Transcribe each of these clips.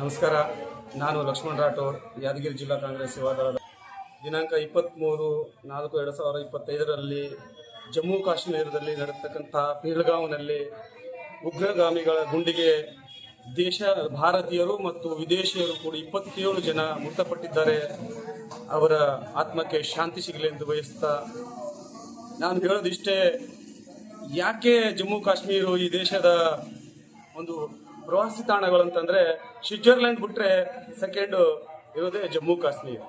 ನಮಸ್ಕಾರ. ನಾನು ಲಕ್ಷ್ಮಣ್ ರಾಠೋಡ್, ಯಾದಗಿರಿ ಜಿಲ್ಲಾ ಕಾಂಗ್ರೆಸ್ ಸೇವಾದಳದ ದಿನಾಂಕ ಇಪ್ಪತ್ತ್ಮೂರು ನಾಲ್ಕು ಎರಡು ಸಾವಿರದ ಇಪ್ಪತ್ತೈದರಲ್ಲಿ ಜಮ್ಮು ಕಾಶ್ಮೀರದಲ್ಲಿ ನಡೆತಕ್ಕಂಥ ಪೇಲ್ಗಾಂವ್ನಲ್ಲಿ ಉಗ್ರಗಾಮಿಗಳ ಗುಂಡಿಗೆ ದೇಶ, ಭಾರತೀಯರು ಮತ್ತು ವಿದೇಶಿಯರು ಕೂಡ ಇಪ್ಪತ್ತೇಳು ಜನ ಮೃತಪಟ್ಟಿದ್ದಾರೆ. ಅವರ ಆತ್ಮಕ್ಕೆ ಶಾಂತಿ ಸಿಗಲಿ ಎಂದು ಬಯಸ್ತಾ ನಾನು ಹೇಳೋದಿಷ್ಟೇ, ಯಾಕೆ ಜಮ್ಮು ಕಾಶ್ಮೀರ ಈ ದೇಶದ ಒಂದು ಪ್ರವಾಸಿ ತಾಣಗಳು ಅಂತಂದ್ರೆ ಸ್ವಿಟ್ಜರ್ಲ್ಯಾಂಡ್ ಬಿಟ್ರೆ ಸೆಕೆಂಡ್ ಇರೋದೇ ಜಮ್ಮು ಕಾಶ್ಮೀರ.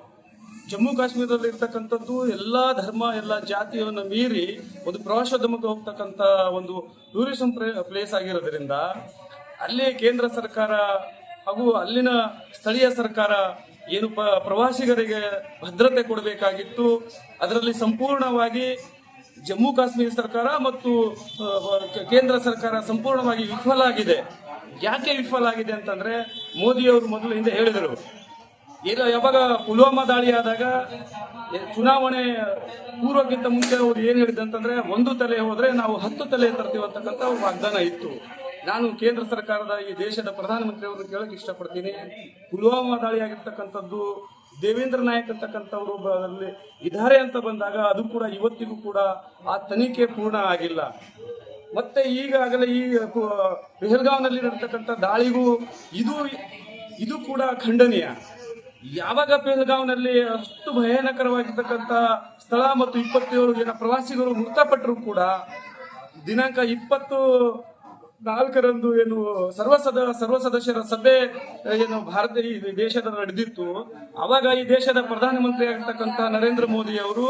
ಜಮ್ಮು ಕಾಶ್ಮೀರದಲ್ಲಿ ಇರ್ತಕ್ಕಂಥದ್ದು ಎಲ್ಲ ಧರ್ಮ, ಎಲ್ಲ ಜಾತಿಯನ್ನು ಮೀರಿ ಒಂದು ಪ್ರವಾಸೋದ್ಯಮಕ್ಕೆ ಹೋಗ್ತಕ್ಕಂಥ ಒಂದು ಟೂರಿಸಂ ಪ್ಲೇಸ್ ಆಗಿರೋದ್ರಿಂದ ಅಲ್ಲಿ ಕೇಂದ್ರ ಸರ್ಕಾರ ಹಾಗೂ ಅಲ್ಲಿನ ಸ್ಥಳೀಯ ಸರ್ಕಾರ ಏನು ಪ್ರವಾಸಿಗರಿಗೆ ಭದ್ರತೆ ಕೊಡಬೇಕಾಗಿತ್ತು. ಅದರಲ್ಲಿ ಸಂಪೂರ್ಣವಾಗಿ ಜಮ್ಮು ಕಾಶ್ಮೀರ ಸರ್ಕಾರ ಮತ್ತು ಕೇಂದ್ರ ಸರ್ಕಾರ ಸಂಪೂರ್ಣವಾಗಿ ವಿಫಲ ಆಗಿದೆ. ಯಾಕೆ ವಿಫಲ ಆಗಿದೆ ಅಂತಂದ್ರೆ ಮೋದಿಯವರು ಮೊದಲು ಹಿಂದೆ ಹೇಳಿದರು. ಈಗ ಯಾವಾಗ ಪುಲ್ವಾಮಾ ದಾಳಿ ಆದಾಗ ಚುನಾವಣೆ ಪೂರ್ವಕ್ಕಿಂತ ಮುಂಚೆ ಅವ್ರು ಏನು ಹೇಳಿದ್ದೆ ಅಂತಂದ್ರೆ, ಒಂದು ತಲೆ ಹೋದ್ರೆ ನಾವು ಹತ್ತು ತಲೆ ತರ್ತೀವಿ ಅಂತಕ್ಕಂಥ ವಾಗ್ದಾನ ಇತ್ತು. ನಾನು ಕೇಂದ್ರ ಸರ್ಕಾರದ ಈ ದೇಶದ ಪ್ರಧಾನಮಂತ್ರಿ ಅವರನ್ನು ಕೇಳಕ್ಕೆ ಇಷ್ಟಪಡ್ತೀನಿ. ಪುಲ್ವಾಮಾ ದಾಳಿ ಆಗಿರ್ತಕ್ಕಂಥದ್ದು ದೇವೇಂದ್ರ ನಾಯಕ್ ಅಂತಕ್ಕಂಥವ್ರು ಇದ್ದಾರೆ ಅಂತ ಬಂದಾಗ ಅದು ಕೂಡ ಇವತ್ತಿಗೂ ಕೂಡ ಆ ತನಿಖೆ ಪೂರ್ಣ ಆಗಿಲ್ಲ. ಮತ್ತೆ ಈಗಾಗಲೇ ಈ ಪೆಹಲ್ಗಾವ್ನಲ್ಲಿ ನಡೆತಕ್ಕಂಥ ದಾಳಿಗೂ ಇದು ಇದು ಕೂಡ ಖಂಡನೀಯ. ಯಾವಾಗ ಪೆಹಲ್ಗಾಂವ್ನಲ್ಲಿ ಅಷ್ಟು ಭಯಾನಕರವಾಗಿರ್ತಕ್ಕಂಥ ಸ್ಥಳ ಮತ್ತು ಇಪ್ಪತ್ತೇಳು ಜನ ಪ್ರವಾಸಿಗರು ಮೃತಪಟ್ಟರು ಕೂಡ ದಿನಾಂಕ ಇಪ್ಪತ್ತು ನಾಲ್ಕರಂದು ಏನು ಸರ್ವಸದ ಸರ್ವ ಸದಸ್ಯರ ಸಭೆ, ಏನು ಭಾರತ, ಈ ದೇಶದ ನಡೆದಿತ್ತು. ಅವಾಗ ಈ ದೇಶದ ಪ್ರಧಾನಮಂತ್ರಿ ಆಗಿರ್ತಕ್ಕಂಥ ನರೇಂದ್ರ ಮೋದಿ ಅವರು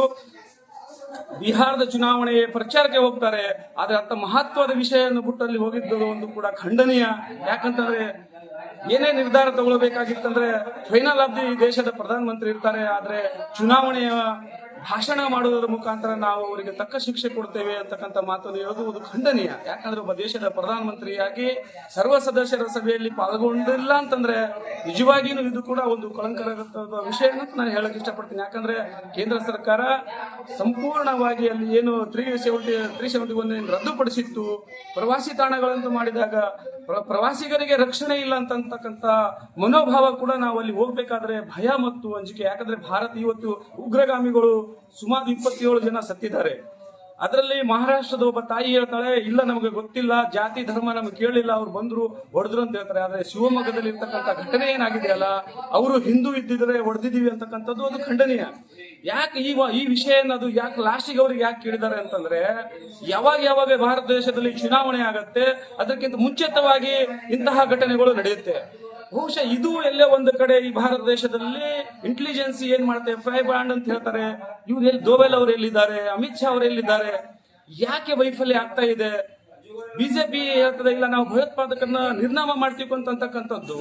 ಬಿಹಾರದ ಚುನಾವಣೆ ಪ್ರಚಾರಕ್ಕೆ ಹೋಗ್ತಾರೆ, ಆದ್ರೆ ಅಂತ ಮಹತ್ವದ ವಿಷಯವನ್ನು ಬುಟ್ಟಲ್ಲಿ ಹೋಗಿದ್ದು ಒಂದು ಕೂಡ ಖಂಡನೀಯ. ಯಾಕಂತಂದ್ರೆ ಏನೇ ನಿರ್ಧಾರ ತಗೊಳ್ಬೇಕಾಗಿತ್ತಂದ್ರೆ ಫೈನಲ್ ಆಫ್ ದಿ ದೇಶದ ಪ್ರಧಾನಮಂತ್ರಿ ಇರ್ತಾರೆ, ಆದ್ರೆ ಚುನಾವಣೆಯ ಭಾಷಣ ಮಾಡುವುದರ ಮುಖಾಂತರ ನಾವು ಅವರಿಗೆ ತಕ್ಕ ಶಿಕ್ಷೆ ಕೊಡ್ತೇವೆ ಅಂತಕ್ಕಂಥ ಮಾತನ್ನು ಹೇಳುವುದು ಖಂಡನೀಯ. ಯಾಕಂದ್ರೆ ಒಬ್ಬ ದೇಶದ ಪ್ರಧಾನಮಂತ್ರಿಯಾಗಿ ಸರ್ವ ಸದಸ್ಯರ ಸಭೆಯಲ್ಲಿ ಪಾಲ್ಗೊಂಡಿಲ್ಲ ಅಂತಂದ್ರೆ ನಿಜವಾಗಿಯೂ ಇದು ಕೂಡ ಒಂದು ಕಳಂಕರದ ವಿಷಯ ಅಂತ ನಾನು ಹೇಳಕ್ ಇಷ್ಟಪಡ್ತೀನಿ. ಯಾಕಂದ್ರೆ ಕೇಂದ್ರ ಸರ್ಕಾರ ಸಂಪೂರ್ಣವಾಗಿ ಅಲ್ಲಿ ಏನು three seventy three seventy one ರದ್ದುಪಡಿಸಿತ್ತು. ಪ್ರವಾಸಿ ತಾಣಗಳಂತ ಮಾಡಿದಾಗ ಪ್ರ- ಪ್ರವಾಸಿಗರಿಗೆ ರಕ್ಷಣೆ ಇಲ್ಲ ಅಂತಕ್ಕಂಥ ಮನೋಭಾವ ಕೂಡ ನಾವು ಅಲ್ಲಿ ಹೋಗ್ಬೇಕಾದ್ರೆ ಭಯ ಮತ್ತು ಅಂಜಿಕೆ. ಯಾಕಂದ್ರೆ ಭಾರತ ಇವತ್ತು ಉಗ್ರಗಾಮಿಗಳು ಸುಮಾರು ಇಪ್ಪತ್ತೇಳು ಜನ ಸತ್ತಿದ್ದಾರೆ. ಅದರಲ್ಲಿ ಮಹಾರಾಷ್ಟ್ರದ ಒಬ್ಬ ತಾಯಿ ಹೇಳ್ತಾಳೆ, ಇಲ್ಲ ನಮಗೆ ಗೊತ್ತಿಲ್ಲ, ಜಾತಿ ಧರ್ಮ ನಮ್ಗೆ ಕೇಳಿಲ್ಲ, ಅವ್ರು ಬಂದ್ರು, ಹೊಡೆದ್ರು ಅಂತ ಹೇಳ್ತಾರೆ. ಆದ್ರೆ ಶಿವಮೊಗ್ಗದಲ್ಲಿ ಇರ್ತಕ್ಕಂಥ ಘಟನೆ ಏನಾಗಿದೆಯಲ್ಲ ಅವರು ಹಿಂದೂ ಇದ್ದಿದ್ರೆ ಹೊಡೆದಿದ್ದೀವಿ ಅಂತಕ್ಕಂಥದ್ದು ಅದು ಖಂಡನೀಯ. ಯಾಕೆ ಈ ಈ ವಿಷಯ ಅದು ಯಾಕೆ ಲಾಸ್ಟಿಗೆ ಅವ್ರಿಗೆ ಯಾಕೆ ಕೇಳಿದ್ದಾರೆ ಅಂತಂದ್ರೆ, ಯಾವಾಗ ಯಾವಾಗ ಭಾರತ ದೇಶದಲ್ಲಿ ಚುನಾವಣೆ ಆಗತ್ತೆ, ಅದಕ್ಕಿಂತ ಮುಂಚಿತವಾಗಿ ಇಂತಹ ಘಟನೆಗಳು ನಡೆಯುತ್ತೆ. ಬಹುಶಃ ಇದು ಎಲ್ಲೇ ಒಂದು ಕಡೆ ಈ ಭಾರತ ದೇಶದಲ್ಲಿ ಇಂಟೆಲಿಜೆನ್ಸಿ ಏನ್ ಮಾಡುತ್ತೆ? ಫ್ರೈ ಬ್ಯಾಂಡ್ ಅಂತ ಹೇಳ್ತಾರೆ. ಇವ್ರು ಎಲ್ಲಿ ದೋವೆಲ್ ಅವ್ರು ಎಲ್ಲಿದ್ದಾರೆ? ಅಮಿತ್ ಶಾ ಅವ್ರು ಎಲ್ಲಿದ್ದಾರೆ? ಯಾಕೆ ವೈಫಲ್ಯ ಆಗ್ತಾ ಇದೆ? ಬಿಜೆಪಿ ಹೇಳ್ತದೆ, ಇಲ್ಲ, ನಾವು ಭಯೋತ್ಪಾದಕರನ್ನ ನಿರ್ನಾಮ ಮಾಡ್ತೀವಿ ಅಂತಕ್ಕಂಥದ್ದು.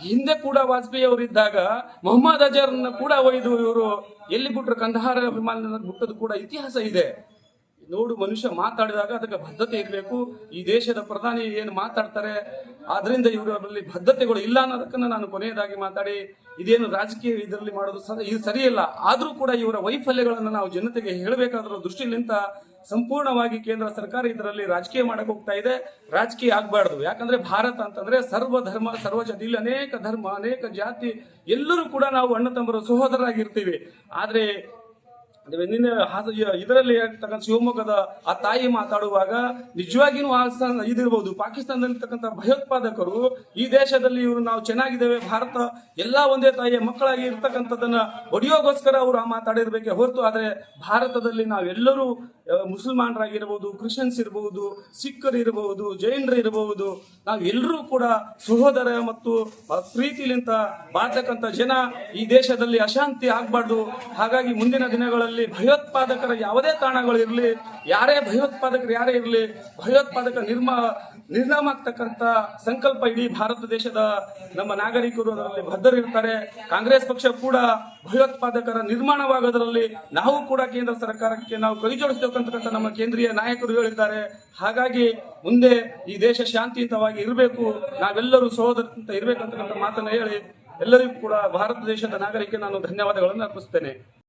ಹಿಂದೆ ಕೂಡ ವಾಜಪೇಯಿ ಅವರು ಇದ್ದಾಗ ಮೊಹಮ್ಮದ್ ಅಜರ್ನ ಕೂಡ ಒಯ್ದು ಇವರು ಎಲ್ಲಿ ಬಿಟ್ರು ಕಂದಹಾರ ವಿಮಾನ ಬಿಟ್ಟದ್ದು ಕೂಡ ಇತಿಹಾಸ ಇದೆ. ನೋಡು, ಮನುಷ್ಯ ಮಾತಾಡಿದಾಗ ಅದಕ್ಕೆ ಬದ್ಧತೆ ಇರಬೇಕು. ಈ ದೇಶದ ಪ್ರಧಾನಿ ಏನು ಮಾತಾಡ್ತಾರೆ, ಆದ್ರಿಂದ ಇವರಲ್ಲಿ ಬದ್ಧತೆಗಳು ಇಲ್ಲ ಅನ್ನೋದಕ್ಕನ್ನ ನಾನು ಕೊನೆಯದಾಗಿ ಮಾತಾಡಿ, ಇದೇನು ರಾಜಕೀಯ ಇದರಲ್ಲಿ ಮಾಡೋದು ಇದು ಸರಿಯಲ್ಲ. ಆದರೂ ಕೂಡ ಇವರ ವೈಫಲ್ಯಗಳನ್ನು ನಾವು ಜನತೆಗೆ ಹೇಳಬೇಕಾದ್ರ ದೃಷ್ಟಿಲಿಂತ ಸಂಪೂರ್ಣವಾಗಿ ಕೇಂದ್ರ ಸರ್ಕಾರ ಇದರಲ್ಲಿ ರಾಜಕೀಯ ಮಾಡಕ್ಕೆ ಹೋಗ್ತಾ ಇದೆ. ರಾಜಕೀಯ ಆಗ್ಬಾರ್ದು. ಯಾಕಂದ್ರೆ ಭಾರತ ಅಂತಂದ್ರೆ ಸರ್ವ ಧರ್ಮ, ಸರ್ವ ಜಾತಿ, ಇಲ್ಲಿ ಅನೇಕ ಧರ್ಮ, ಅನೇಕ ಜಾತಿ, ಎಲ್ಲರೂ ಕೂಡ ನಾವು ಅಣ್ಣ ತಮ್ಮರು ಸಹೋದರರಾಗಿರ್ತೀವಿ. ಆದರೆ ನಿನ್ನೆ ಇದರಲ್ಲಿ ಹೇಳ್ತಕ್ಕಂಥ ಶಿವಮೊಗ್ಗದ ಆ ತಾಯಿ ಮಾತಾಡುವಾಗ ನಿಜವಾಗಿಯೂ ಇದಿರ್ಬೋದು. ಪಾಕಿಸ್ತಾನದಲ್ಲಿರ್ತಕ್ಕಂಥ ಭಯೋತ್ಪಾದಕರು ಈ ದೇಶದಲ್ಲಿ ಇವರು ನಾವು ಚೆನ್ನಾಗಿದ್ದೇವೆ, ಭಾರತ ಎಲ್ಲ ಒಂದೇ ತಾಯಿಯ ಮಕ್ಕಳಾಗಿ ಇರ್ತಕ್ಕಂಥದ್ದನ್ನ ಒಡಿಯೋಗೋಸ್ಕರ ಅವರು ಆ ಮಾತಾಡಿರ್ಬೇಕೆ ಹೊರತು ಆದರೆ ಭಾರತದಲ್ಲಿ ನಾವೆಲ್ಲರೂ ಮುಸಲ್ಮಾನರಾಗಿರ್ಬೋದು, ಕ್ರಿಶ್ಚಿಯನ್ಸ್ ಇರಬಹುದು ಸಿಖ್ಖರು ಇರಬಹುದು ಜೈನರು ಇರಬಹುದು ನಾವೆಲ್ಲರೂ ಕೂಡ ಸಹೋದರ ಮತ್ತು ಪ್ರೀತಿಲಿಂತ ಬಾಳ್ತಕ್ಕಂಥ ಜನ ಈ ದೇಶದಲ್ಲಿ ಅಶಾಂತಿ ಆಗ್ಬಾರ್ದು. ಹಾಗಾಗಿ ಮುಂದಿನ ದಿನಗಳಲ್ಲಿ ಭಯೋತ್ಪಾದಕರ ಯಾವುದೇ ತಾಣಗಳು ಇರಲಿ, ಯಾರೇ ಭಯೋತ್ಪಾದಕರು ಯಾರೇ ಇರಲಿ, ಭಯೋತ್ಪಾದಕ ನಿರ್ಮ, ನಿರ್ನಾಮ ಆಗ್ತಕ್ಕಂಥ ಸಂಕಲ್ಪ ಇಡೀ ಭಾರತ ದೇಶದ ನಮ್ಮ ನಾಗರಿಕರು ಅದರಲ್ಲಿ ಬದ್ಧರಿರ್ತಾರೆ ಕಾಂಗ್ರೆಸ್ ಪಕ್ಷ ಕೂಡ ಭಯೋತ್ಪಾದಕರ ನಿರ್ಮಾಣವಾಗೋದರಲ್ಲಿ ನಾವು ಕೂಡ ಕೇಂದ್ರ ಸರ್ಕಾರಕ್ಕೆ ನಾವು ಕೈ ಜೋಡಿಸಬೇಕಂತಕ್ಕಂಥ ನಮ್ಮ ಕೇಂದ್ರೀಯ ನಾಯಕರು ಹೇಳಿದ್ದಾರೆ. ಹಾಗಾಗಿ ಮುಂದೆ ಈ ದೇಶ ಶಾಂತಿಯುತವಾಗಿ ಇರಬೇಕು, ನಾವೆಲ್ಲರೂ ಸಹೋದರ ಇರಬೇಕಂತಕ್ಕಂಥ ಮಾತನ್ನು ಹೇಳಿ ಎಲ್ಲರಿಗೂ ಕೂಡ ಭಾರತ ದೇಶದ ನಾಗರಿಕ ನಾನು ಧನ್ಯವಾದಗಳನ್ನು ಅರ್ಪಿಸ್ತೇನೆ.